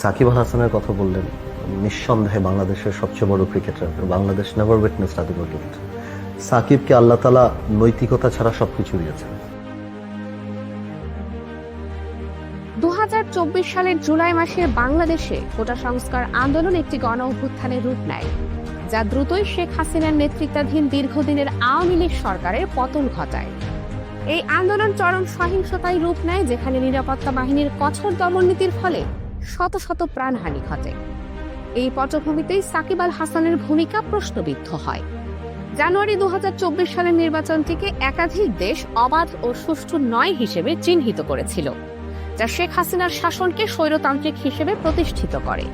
সাকিব আল হাসানের কথা বললেন, নিঃসন্দেহে বাংলাদেশের সবচেয়ে বড় ক্রিকেটার। বাংলাদেশ নেভার উইটনেস বড় ক্রিকেট। সাকিবকে আল্লাহ তালা নৈতিকতা ছাড়া সবকিছু দিয়েছেন। চব্বিশ সালের জুলাই মাসে বাংলাদেশে কোটা সংস্কার আন্দোলন একটি গণ অভ্যুত্থানের রূপ নেয়, যা দ্রুতই শেখ হাসিনার নেতৃত্বাধীন দীর্ঘদিনের আওয়ামী লীগ সরকারের পতন ঘটায়। এই আন্দোলন চরম সহিংসতায় রূপ নেয়, যেখানে নিরাপত্তা বাহিনীর কঠোর দমননীতির ফলে শত শত প্রাণহানি ঘটে। এই পটভূমিতেই সাকিব আল হাসানের ভূমিকা প্রশ্নবিদ্ধ হয়। জানুয়ারি দু হাজার চব্বিশ সালের নির্বাচনটিকে একাধিক দেশ অবাধ ও সুষ্ঠু নয় হিসেবে চিহ্নিত করেছিল, যা শেখ হাসিনার শাসনকে স্বৈরতান্ত্রিক হিসেবে প্রতিষ্ঠিত করে।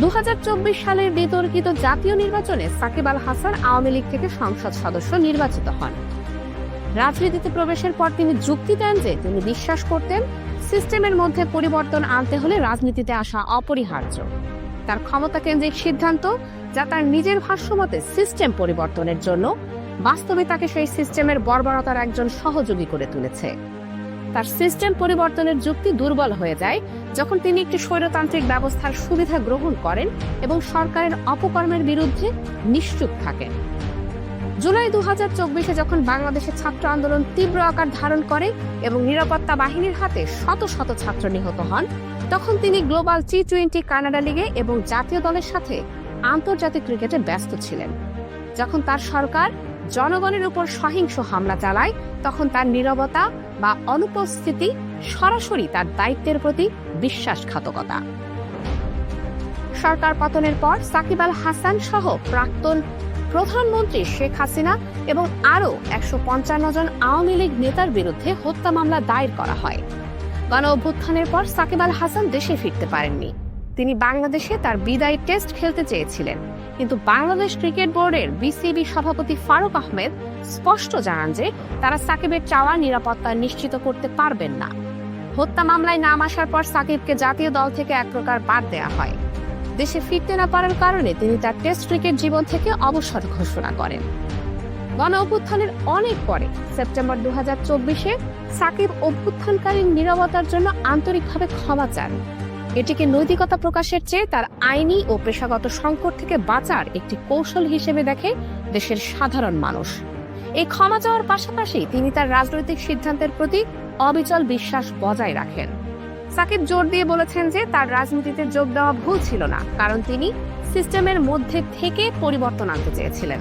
দু হাজার চব্বিশ সালের বিতর্কিত জাতীয় নির্বাচনে সাকিব আল হাসান আওয়ামী লীগ থেকে সংসদ সদস্য নির্বাচিত হন। রাজনীতিতে প্রবেশের পর তিনি যুক্তি দেন যে তিনি বিশ্বাস করতেন সিস্টেমের মধ্যে পরিবর্তন আনতে হলে রাজনীতিতে আসা অপরিহার্য। তার ক্ষমতা কেন্দ্রিক সিদ্ধান্ত যা তার নিজের ভাষ্যমতে সিস্টেম পরিবর্তনের জন্য বাস্তবে তাকে সেই সিস্টেমের বর্বরতার একজন সহযোগী করে তুলেছে। তার সিস্টেম পরিবর্তনের যুক্তি দুর্বল হয়ে যায় যখন তিনি একটি স্বৈরতান্ত্রিক ব্যবস্থার সুবিধা গ্রহণ করেন এবং সরকারের অপকর্মের বিরুদ্ধে নিশ্চুপ থাকেন। জুলাই দু হাজার চব্বিশে যখন বাংলাদেশের ছাত্র আন্দোলন তীব্র আকার ধারণ করে এবং নিরাপত্তা বাহিনীর হাতে শত শত ছাত্র নিহত হন, তখন তিনি গ্লোবাল টি টোয়েন্টি কানাডা লিগে এবং জাতীয় দলের সাথে আন্তর্জাতিক ক্রিকেটে ব্যস্ত ছিলেন। যখন তার সরকার জনগণের উপর সহিংস হামলা চালায়, তখন তার নীরবতা বা অনুপস্থিতি সরাসরি তার দায়িত্বের প্রতি বিশ্বাসঘাতকতা। সরকার পতনের পর সাকিব আল হাসান সহ প্রাক্তন প্রধানমন্ত্রী শেখ হাসিনা এবং আরও একশো পঞ্চান্ন জন আওয়ামী লীগ নেতার বিরুদ্ধে হত্যা মামলা দায়ের করা হয়। গণ অভ্যুত্থানের পর সাকিব আল হাসান দেশে ফিরতে পারেননি। তিনি বাংলাদেশে তার বিদায়ী টেস্ট খেলতে চেয়েছিলেন। কিন্তু বাংলাদেশ ক্রিকেট বোর্ডের বিসিবি সভাপতি ফারুক আহমেদ স্পষ্ট জানান যে তারা সাকিবের চাওয়া নিরাপত্তা নিশ্চিত করতে পারবেন না। হত্যা মামলায় নাম আসার পর সাকিবকে জাতীয় দল থেকে এক প্রকার বাদ দেওয়া হয়। দেশে ফিরতে না পারার কারণে তিনি তার টেস্ট ক্রিকেট জীবন থেকে অবসর ঘোষণা করেন। গণ অভ্যুত্থানের অনেক পরে, সেপ্টেম্বর দু হাজার চব্বিশে সাকিব অভ্যুত্থানকালীন নিরবতার জন্য আন্তরিকভাবে ক্ষমা চান। এটিকে নৈতিকতা প্রকাশের চেয়ে তার আইনি ও পেশাগত সংকট থেকে বাঁচার একটি কৌশল হিসেবে দেখে দেশের সাধারণ মানুষ। এই ক্ষমা চাওয়ার পাশাপাশি তিনি তার রাজনৈতিক সিদ্ধান্তের প্রতি অবিচল বিশ্বাস বজায় রাখেন। সাকিব জোর দিয়ে বলেছেন যে তার রাজনীতিতে যোগ দেওয়া ভুল ছিল না, কারণ তিনি সিস্টেমের মধ্যে থেকে পরিবর্তন আনতে চেয়েছিলেন।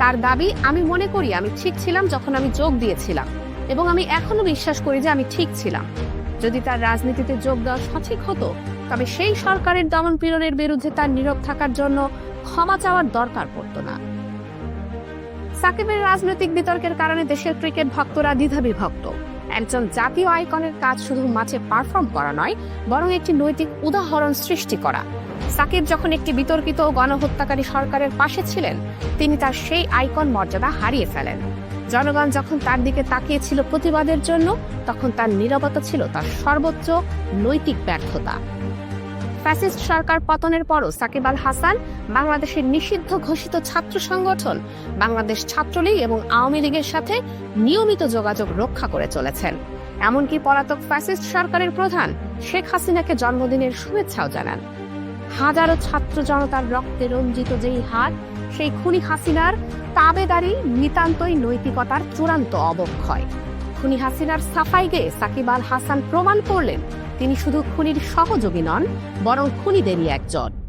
তার দাবি, আমি মনে করি আমি ঠিক ছিলাম যখন আমি যোগ দিয়েছিলাম এবং আমি এখনও বিশ্বাস করি যে আমি ঠিক ছিলাম। যদি তার রাজনীতিতে যোগ দেওয়া সঠিক হতো, তবে সেই সরকারের দমন পীড়নের বিরুদ্ধে তার নীরব থাকার জন্য ক্ষমা চাওয়ার দরকার পড়তো না। সাকিবের রাজনৈতিক বিতর্কের কারণে দেশের ক্রিকেট ভক্তরা দ্বিধাবিভক্ত। একজন জাতীয় আইকনের কাজ শুধু মাঠে পারফর্ম করা নয়, বরং একটি নৈতিক উদাহরণ সৃষ্টি করা। সাকিব যখন একটি বিতর্কিত গণহত্যাকারী সরকারের পাশে ছিলেন, তিনি তার সেই আইকন মর্যাদা হারিয়ে ফেলেন। জনগণ যখন তার দিকে তাকিয়েছিল প্রতিবাদের জন্য, তখন তার নিরাপত্তা ছিল তার সর্বোচ্চ নৈতিক ব্যর্থতা। ফ্যাসিস্ট সরকার পতনের পরও সাকিব আল হাসান বাংলাদেশের নিষিদ্ধ ঘোষিত ছাত্র সংগঠন, বাংলাদেশ ছাত্রলীগ এবং আওয়ামী লীগের সাথে নিয়মিত যোগাযোগ রক্ষা করে চলেছেন। এমনকি পলাতক ফ্যাসিস্ট সরকারের প্রধান শেখ হাসিনাকে জন্মদিনের শুভেচ্ছাও জানান। হাজারো ছাত্র জনতার রক্তে রঞ্জিত যেই হাত সেই খুনি হাসিনার তাবেদারি নিতান্তই নৈতিকতার চূড়ান্ত অবক্ষয়। খুনি হাসিনার সাফাই গেয়ে সাকিব আল হাসান প্রমাণ করলেন তিনি শুধু খুনির সহযোগী নন বরং খুনিদেরই একজন।